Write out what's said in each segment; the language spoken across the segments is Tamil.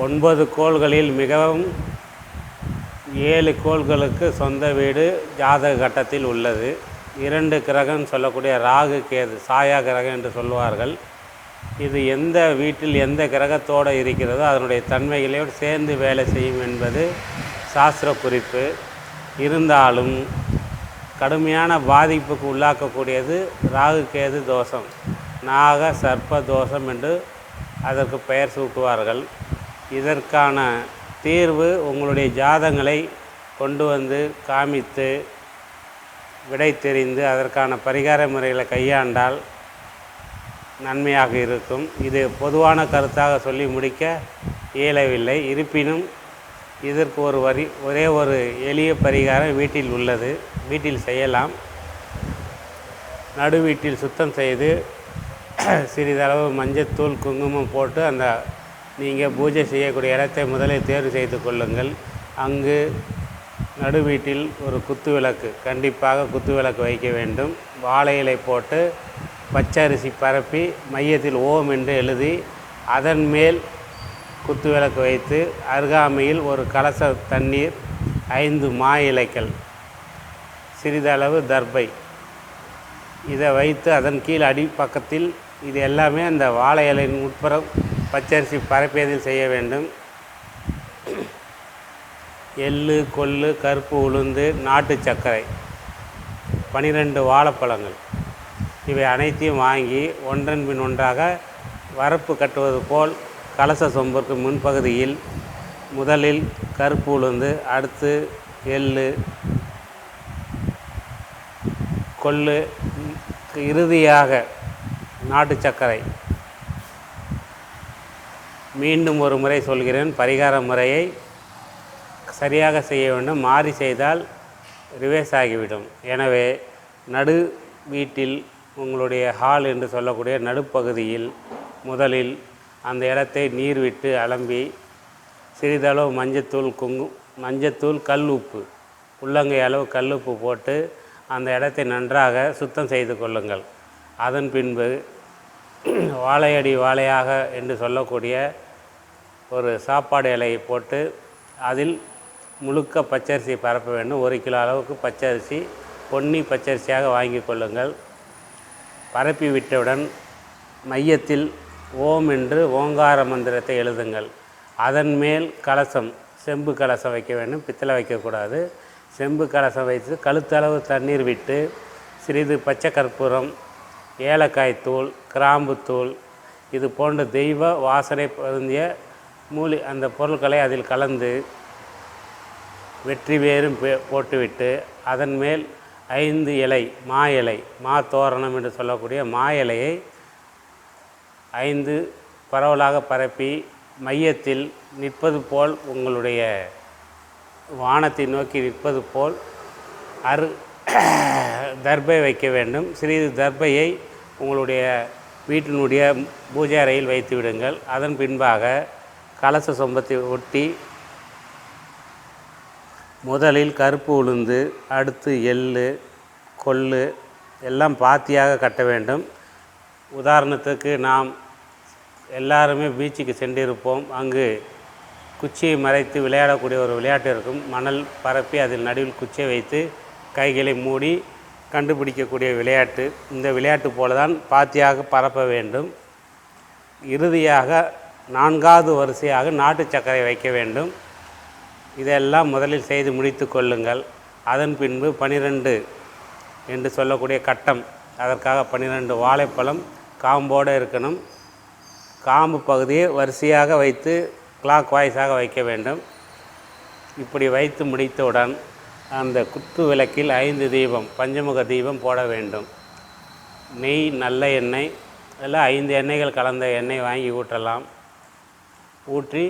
ஒன்பது கோள்களில் மிகவும் ஏழு கோள்களுக்கு சொந்த வீடு ஜாதக கட்டத்தில் உள்ளது. இரண்டு கிரகம் சொல்லக்கூடிய ராகு கேது சாயா கிரகம் என்று சொல்லுவார்கள். இது எந்த வீட்டில் எந்த கிரகத்தோடு இருக்கிறதோ அதனுடைய தன்மைகளோடு சேர்ந்து வேலை செய்யும் என்பது சாஸ்திர குறிப்பு. இருந்தாலும் கடுமையான பாதிப்புக்கு உள்ளாக்கக்கூடியது ராகு கேது தோஷம் நாக சர்ப்ப தோஷம் என்று அதற்கு பெயர் சூட்டுவார்கள். இதற்கான தீர்வு உங்களுடைய ஜாதங்களை கொண்டு வந்து காமித்து விடை தெரிந்து அதற்கான பரிகார முறைகளை கையாண்டால் நன்மையாக இருக்கும். இது பொதுவான கருத்தாக சொல்லி முடிக்க இயலவில்லை. இருப்பினும் இதற்கு ஒரு வரி ஒரே ஒரு எளிய பரிகாரம் வீட்டில் உள்ளது. வீட்டில் செய்யலாம். நடு வீட்டில் சுத்தம் செய்து சிறிதளவு மஞ்சத்தூள் குங்குமம் போட்டு அந்த நீங்கள் பூஜை செய்யக்கூடிய இடத்தை முதலில் தேர்வு செய்து கொள்ளுங்கள். அங்கு நடுவீட்டில் ஒரு குத்து விளக்கு கண்டிப்பாக குத்து விளக்கு வைக்க வேண்டும். வாழை இலை போட்டு பச்சரிசி பரப்பி மையத்தில் ஓம் என்று எழுதி அதன் மேல் குத்து விளக்கு வைத்து அருகாமையில் ஒரு கலச தண்ணீர் ஐந்து மா இலைகள் சிறிதளவு தர்பை. இதை வைத்து அதன் கீழ் அடி பக்கத்தில் இது எல்லாமே அந்த வாழை இலையின் உட்புறம் பச்சரிசி பரப்பியதில் செய்ய வேண்டும். எள்ளு கொள்ளு கருப்பு உளுந்து நாட்டு சர்க்கரை பனிரெண்டு வாழைப்பழங்கள். இவை அனைத்தையும் வாங்கி ஒன்றன் பின் ஒன்றாக வரப்பு கட்டுவது போல் கலச சொம்பிற்கு முன்பகுதியில் முதலில் கருப்பு உளுந்து அடுத்து எள்ளு கொள்ளு இறுதியாக நாட்டு சர்க்கரை மீண்டும் ஒரு முறை சொல்கிறேன் பரிகார முறையை சரியாக செய்ய வேண்டும். மாறி செய்தால் ரிவேஸ் ஆகிவிடும். எனவே நடு வீட்டில் உங்களுடைய ஹால் என்று சொல்லக்கூடிய நடுப்பகுதியில் முதலில் அந்த இடத்தை நீர் விட்டு அலம்பி சிறிதளவு மஞ்சத்தூள் குங்கு மஞ்சத்தூள் கல் உப்பு உள்ளங்கை அளவு கல் உப்பு போட்டு அந்த இடத்தை நன்றாக சுத்தம் செய்து கொள்ளுங்கள். அதன் பின்பு வாழையடி வாழையாக என்று சொல்லக்கூடிய ஒரு சாப்பாடு இலையை போட்டு அதில் முழுக்க பச்சரிசி பரப்ப வேண்டும். ஒரு கிலோ அளவுக்கு பச்சரிசி பொன்னி பச்சரிசியாக வாங்கி கொள்ளுங்கள். பரப்பி விட்டவுடன் மையத்தில் ஓம் என்று ஓங்கார மந்திரத்தை எழுதுங்கள். அதன் மேல் கலசம் செம்பு கலசம் வைக்க வேண்டும். பித்தளை வைக்கக்கூடாது. செம்பு கலசம் வைத்து கழுத்தளவு தண்ணீர் விட்டு சிறிது பச்சை கற்பூரம் ஏலக்காய் தூள் கிராம்புத்தூள் இது போன்ற தெய்வ வாசனை பொருந்திய மூலி அந்த பொருட்களை அதில் கலந்து வெற்றி வேரும் போட்டுவிட்டு அதன் மேல் ஐந்து இலை மா இலை மா தோரணம் என்று சொல்லக்கூடிய மா இலையை ஐந்து பரவலாக பரப்பி மையத்தில் நிற்பது போல் உங்களுடைய வானத்தை நோக்கி நிற்பது போல் அரு தர்பை வைக்க வேண்டும். சிறிது தர்பையை உங்களுடைய வீட்டினுடைய பூஜை அறையில் வைத்து விடுங்கள். அதன் பின்பாக கலச சொம்பத்தை ஒட்டி முதலில் கருப்பு உளுந்து அடுத்து எள்ளு கொள்ளு எல்லாம் பாத்தியாக கட்ட வேண்டும். உதாரணத்துக்கு நாம் எல்லாருமே பீச்சுக்கு சென்றிருப்போம். அங்கு குச்சியை மறைத்து விளையாடக்கூடிய ஒரு விளையாட்டு இருக்கும். மணல் பரப்பி அதில் நடுவில் குச்சியை வைத்து கைகளை மூடி கண்டுபிடிக்கக்கூடிய விளையாட்டு. இந்த விளையாட்டு போல தான் பாத்தியாக பரப்ப வேண்டும். இறுதியாக நான்காவது வரிசையாக நாட்டு சர்க்கரை வைக்க வேண்டும். இதெல்லாம் முதலில் செய்து முடித்து கொள்ளுங்கள். அதன் பின்பு பனிரெண்டு என்று சொல்லக்கூடிய கட்டம் அதற்காக பன்னிரெண்டு வாழைப்பழம் காம்போடு இருக்கணும். காம்பு பகுதியை வரிசையாக வைத்து கிளாக் வாய்ஸாக வைக்க வேண்டும். இப்படி வைத்து முடித்தவுடன் அந்த குத்து விளக்கில் ஐந்து தீபம் பஞ்சமுக தீபம் போட வேண்டும். நெய் நல்ல எண்ணெய் எல்லாம் ஐந்து எண்ணெய்கள் கலந்த எண்ணெய் வாங்கி ஊற்றலாம். ஊற்றி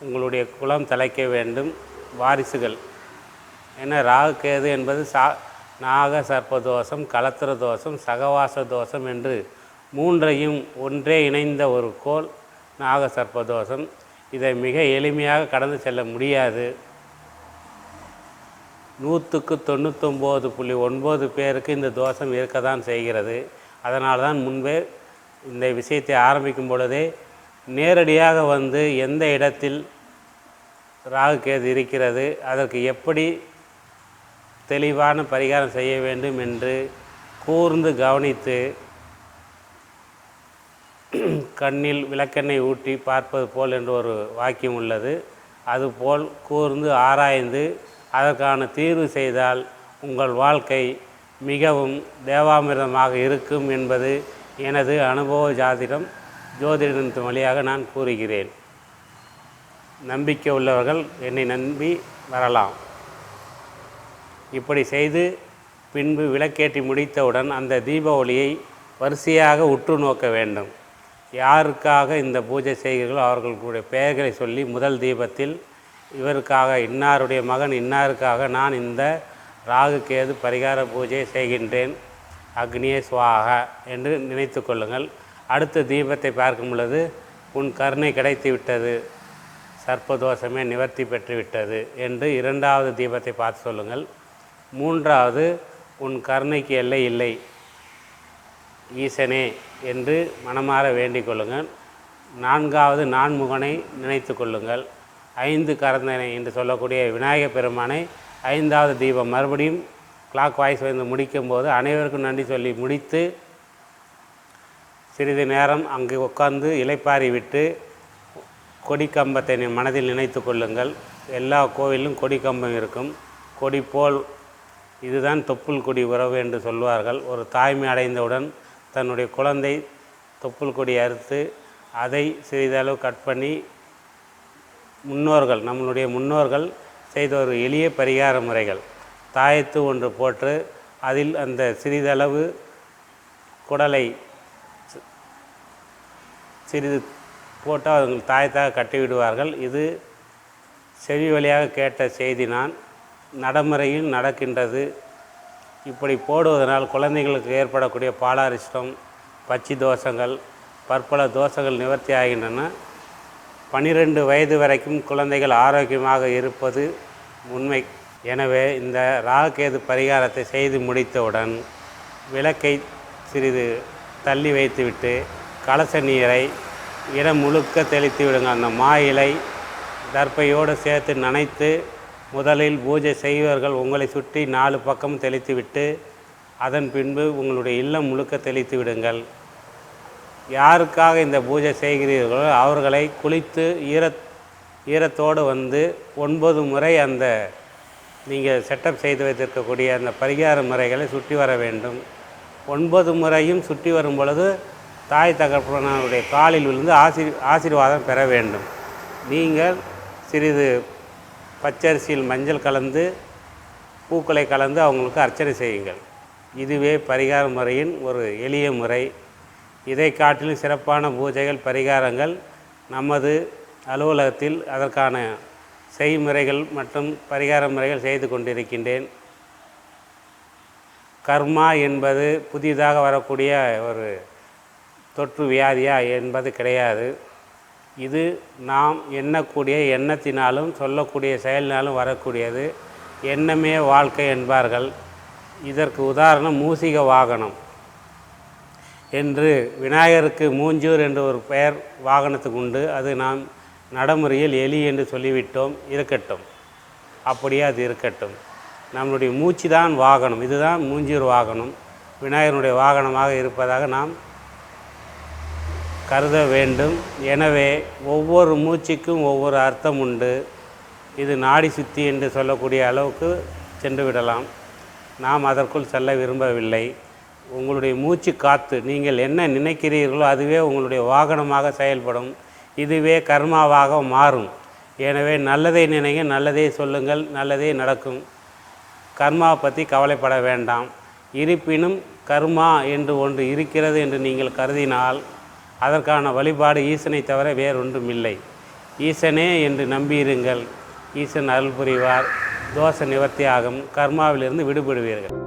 உங்களுடைய குலம் தலைக்க வேண்டும். வாரிசுகள். ஏன்னா ராகு கேது என்பது சா நாக சர்ப்ப தோஷம் கலத்திர தோஷம் சகவாச தோஷம் என்று மூன்றையும் ஒன்றே இணைந்த ஒரு கோல் நாக சர்ப்ப தோஷம் இதை மிக எளிமையாக கடந்து செல்ல முடியாது. நூற்றுக்கு தொண்ணூத்தொம்பது புள்ளி ஒன்பது பேருக்கு இந்த தோஷம் இருக்க தான் செய்கிறது. அதனால் தான் முன்பே இந்த விஷயத்தை ஆரம்பிக்கும் பொழுதே நேரடியாக வந்து எந்த இடத்தில் ராகு கேது இருக்கிறது அதற்கு எப்படி தெளிவான பரிகாரம் செய்ய வேண்டும் என்று கூர்ந்து கவனித்து கண்ணில் விளக்கெண்ணெய் ஊட்டி பார்ப்பது போல் என்று ஒரு வாக்கியம் உள்ளது. அதுபோல் கூர்ந்து ஆராய்ந்து அதற்கான தீர்வு செய்தால் உங்கள் வாழ்க்கை மிகவும் தேவாமிர்தமாக இருக்கும் என்பது எனது அனுபவ ஜாதிடம். ஜோதிடத்தின் வழியாக நான் கூறுகிறேன். நம்பிக்கை உள்ளவர்கள் என்னை நம்பி வரலாம். இப்படி செய்து பின்பு விளக்கேற்றி முடித்தவுடன் அந்த தீப ஒளியை வரிசையாக உற்று நோக்க வேண்டும். யாருக்காக இந்த பூஜை செய்கிறீர்களோ அவர்களுடைய பெயர்களை சொல்லி முதல் தீபத்தில் இவருக்காக இன்னாருடைய மகன் இன்னாருக்காக நான் இந்த ராகு கேது பரிகார பூஜை செய்கின்றேன். அக்னியே சுவாக என்று நினைத்து கொள்ளுங்கள். அடுத்த தீபத்தை பார்க்கும் பொழுது உன் கருணை கிடைத்து விட்டது சர்ப்பதோஷமே நிவர்த்தி பெற்றுவிட்டது என்று இரண்டாவது தீபத்தை பார்த்து சொல்லுங்கள். மூன்றாவது உன் கருணைக்கு எல்லை இல்லை ஈசனே என்று மனமாற வேண்டிக் கொள்ளுங்கள். நான்காவது நான்முகனை நினைத்து கொள்ளுங்கள். ஐந்து கரந்தனை என்று சொல்லக்கூடிய விநாயகப் பெருமானை ஐந்தாவது தீபம் மறுபடியும் கிளாக் வாய்ஸ் வந்து முடிக்கும்போது அனைவருக்கும் நன்றி சொல்லி முடித்து சிறிது நேரம் அங்கு உட்கார்ந்து இலைப்பாரி விட்டு கொடிக்கம்பத்தை மனதில் நினைத்து கொள்ளுங்கள். எல்லா கோவிலும் கொடிக்கம்பம் இருக்கும். கொடி போல் இதுதான் தொப்புள் கொடி உறவு என்று சொல்வார்கள். ஒரு தாய்மை அடைந்தவுடன் தன்னுடைய குழந்தை தொப்புள் கொடி அறுத்து அதை சிறிதளவு கட் பண்ணி முன்னோர்கள் நம்மளுடைய முன்னோர்கள் செய்த ஒரு எளிய பரிகார முறைகள். தாயத்து ஒன்று போட்டு அதில் அந்த சிறிதளவு குடலை சிறிது போட்டு அவர்கள் தாயத்தாக கட்டி விடுவார்கள் இது செவி வழியாக கேட்ட செய்தி நான் நடைமுறையில் நடக்கின்றது. இப்படி போடுவதனால் குழந்தைகளுக்கு ஏற்படக்கூடிய பாலாரிஷ்டம் பச்சி தோஷங்கள் பற்பல தோஷங்கள் நிவர்த்தி ஆகின்றன. பனிரெண்டு வயது வரைக்கும் குழந்தைகள் ஆரோக்கியமாக இருப்பது உண்மை. எனவே இந்த ராககேது பரிகாரத்தை செய்து முடித்தவுடன் விளக்கை சிறிது தள்ளி வைத்துவிட்டு கலச நீரை இடம் முழுக்க தெளித்து விடுங்க. அந்த மா இலை தர்ப்பையோடு சேர்த்து நனைத்து முதலில் பூஜை செய்வர்கள் உங்களை சுற்றி நாலு பக்கம் தெளித்து விட்டு அதன் பின்பு உங்களுடைய இல்லம் முழுக்க தெளித்து விடுங்கள். யாருக்காக இந்த பூஜை செய்கிறீர்களோ அவர்களை குளித்து ஈர ஈரத்தோடு வந்து ஒன்பது முறை அந்த நீங்கள் செட்டப் செய்து வைத்திருக்கக்கூடிய அந்த பரிகார முறைகளை சுற்றி வர வேண்டும். ஒன்பது முறையும் சுற்றி வரும் பொழுது தாய் தகப்பனாருடைய காலில் விழுந்து ஆசிர் ஆசீர்வாதம் பெற வேண்டும். நீங்கள் சிறிது பச்சரிசியில் மஞ்சள் கலந்து பூக்களை கலந்து அவங்களுக்கு அர்ச்சனை செய்யுங்கள். இதுவே பரிகார முறையின் ஒரு எளிய முறை. இதை காட்டிலும் சிறப்பான பூஜைகள் பரிகாரங்கள் நமது அலுவலகத்தில் அதற்கான செய்முறைகள் மற்றும் பரிகார முறைகள் செய்து கொண்டிருக்கின்றேன். கர்மா என்பது புதிதாக வரக்கூடிய ஒரு தொற்று வியாதியா என்பது கிடையாது. இது நாம் எண்ணக்கூடிய எண்ணத்தினாலும் சொல்லக்கூடிய செயலினாலும் வரக்கூடியது. எண்ணமே வாழ்க்கை என்பார்கள். இதற்கு உதாரணம் மூசிக வாகனம் என்று விநாயகருக்கு மூஞ்சூர் என்ற ஒரு பெயர் வாகனத்துக்கு உண்டு. அது நாம் நடைமுறையில் எலி என்று சொல்லிவிட்டோம். இருக்கட்டும். அப்படியே அது இருக்கட்டும். நம்மளுடைய மூச்சு தான் வாகனம். இதுதான் மூஞ்சூர் வாகனம். விநாயகனுடைய வாகனமாக இருப்பதாக நாம் கருத வேண்டும். எனவே ஒவ்வொரு மூச்சுக்கும் ஒவ்வொரு அர்த்தம் உண்டு. இது நாடி சுத்தி என்று சொல்லக்கூடிய அளவுக்கு சென்று விடலாம். நாம் அதற்குள் செல்ல விரும்பவில்லை. உங்களுடைய மூச்சு காத்து நீங்கள் என்ன நினைக்கிறீர்களோ அதுவே உங்களுடைய வாகனமாக செயல்படும். இதுவே கர்மாவாக மாறும். எனவே நல்லதை நினைங்க நல்லதே சொல்லுங்கள் நல்லதே நடக்கும். கர்மாவை பற்றி கவலைப்பட வேண்டாம். இருப்பினும் கர்மா என்று ஒன்று இருக்கிறது என்று நீங்கள் கருதினால் அதற்கான வழிபாடு ஈசனை தவிர வேறொன்றும் இல்லை ஈசனே என்று நம்பியிருங்கள். ஈசன் அருள் புரிவார். தோஷ நிவர்த்தி ஆகும் கர்மாவிலிருந்து விடுபடுவீர்கள்.